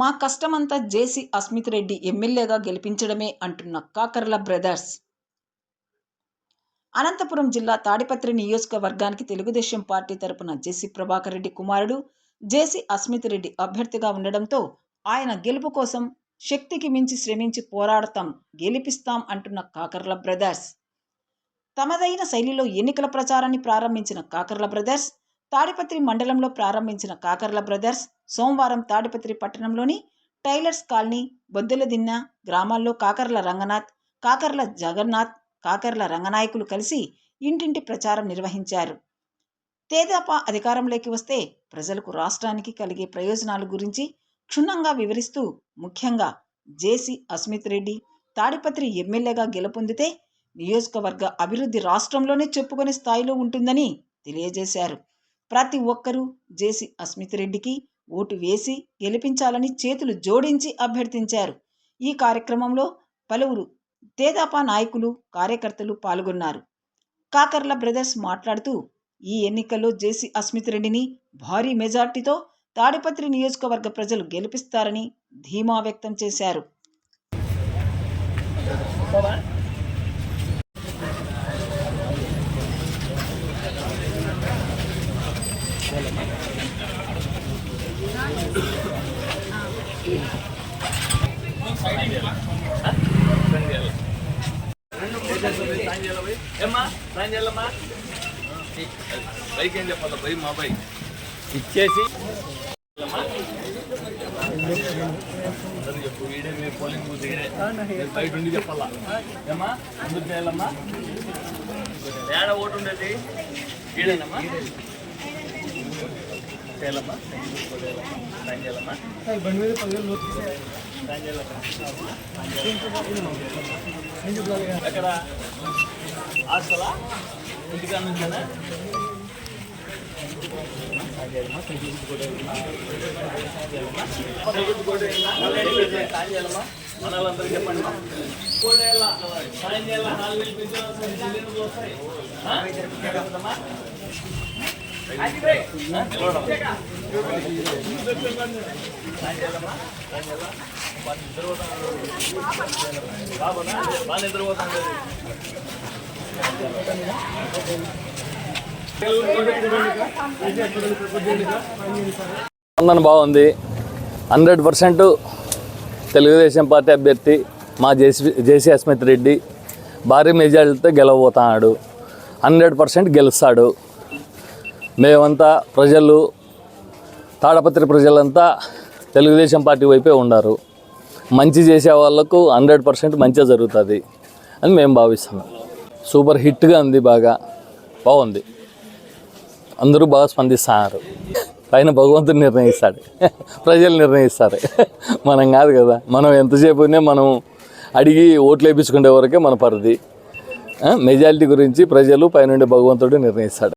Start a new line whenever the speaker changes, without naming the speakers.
మా కష్టమంతా జేసీ అస్మిత్ రెడ్డి ఎమ్మెల్యేగా గెలిపించడమే అంటున్న కాకర్ల బ్రదర్స్. అనంతపురం జిల్లా తాడిపత్రి నియోజకవర్గానికి తెలుగుదేశం పార్టీ తరపున జేసీ ప్రభాకర్ రెడ్డి కుమారుడు జేసీ అస్మిత్ రెడ్డి అభ్యర్థిగా ఉండడంతో ఆయన గెలుపు కోసం శక్తికి మించి శ్రమించి పోరాడతాం గెలిపిస్తాం అంటున్న కాకర్ల బ్రదర్స్. తమదైన శైలిలో ఎన్నికల ప్రచారాన్ని ప్రారంభించిన కాకర్ల బ్రదర్స్ తాడిపత్రి మండలంలో ప్రారంభించిన కాకర్ల బ్రదర్స్ సోమవారం తాడిపత్రి పట్టణంలోని టైలర్స్ కాలనీ బొద్దులదిన్న గ్రామాల్లో కాకర్ల రంగనాథ్ కాకర్ల జగన్నాథ్ కాకర్ల రంగనాయకులు కలిసి ఇంటింటి ప్రచారం నిర్వహించారు. తేదాపా అధికారంలోకి వస్తే ప్రజలకు రాష్ట్రానికి కలిగే ప్రయోజనాల గురించి క్షుణ్ణంగా వివరిస్తూ ముఖ్యంగా జేసీ అస్మిత్ రెడ్డి తాడిపత్రి ఎమ్మెల్యేగా గెలుపొందితే నియోజకవర్గ అభివృద్ధి రాష్ట్రంలోనే చెప్పుకునే స్థాయిలో ఉంటుందని తెలియజేశారు. ప్రతి ఒక్కరూ జేసీ అస్మిత్ రెడ్డికి ఓటు వేసి గెలిపించాలని చేతులు జోడించి అభ్యర్థించారు. ఈ కార్యక్రమంలో పలువురు తేదాపా నాయకులు కార్యకర్తలు పాల్గొన్నారు. కాకర్ల బ్రదర్స్ మాట్లాడుతూ ఈ ఎన్నికల్లో జేసీ అస్మిత్ రెడ్డిని భారీ మెజార్టీతో తాడిపత్రి నియోజకవర్గ ప్రజలు గెలిపిస్తారని ధీమా వ్యక్తం చేశారు
ఏమ్మా సాయం చేయాలమ్మా బైక్ ఏం చెప్పాలి బై మా బైక్
ఇచ్చేసి.
చెప్పు వీడే మీరు పోలింగ్ బూత్ ఈడే బయట ఉండి చెప్పాలా ఏమ్మా ఎందుకు చేయాలమ్మా ఏడ ఓటు ఉండేది. వీడేనమ్మా చేయాలమ్మా సాయం చేయాలమ్మా సాయం చేయాలమ్మా ఎక్కడ హాస్టలా ఇంటికాడ నుంచేనా మనలందరూ చెప్పండి కోడేళ్ళ సాయం చేయాల నాలుగు వేలు పెంచాల్సిన సిలిండర్లు వస్తాయి
స్పందన బాగుంది. హండ్రెడ్ పర్సెంట్ తెలుగుదేశం పార్టీ అభ్యర్థి మా జేసీ జేసీ అస్మిత్ రెడ్డి భారీ మెజార్టీతో గెలవబోతున్నాడు. హండ్రెడ్ పర్సెంట్ గెలుస్తాడు. మేమంతా ప్రజలు తాడపత్రి ప్రజలంతా తెలుగుదేశం పార్టీ వైపే ఉన్నారు మంచి చేసే వాళ్ళకు హండ్రెడ్ పర్సెంట్ మంచిగా జరుగుతుంది అని మేము భావిస్తున్నాం. సూపర్ హిట్గా ఉంది బాగా. బాగుంది. అందరూ బాగా స్పందిస్తున్నారు పైన భగవంతుడు నిర్ణయిస్తాడు. ప్రజలు నిర్ణయిస్తారు. మనం కాదు కదా. మనం ఎంతసేపునే మనం అడిగి ఓట్లు వేయించుకునే వరకే మన పరిధి. మెజారిటీ గురించి ప్రజలు పైనుండి భగవంతుడు నిర్ణయిస్తాడు.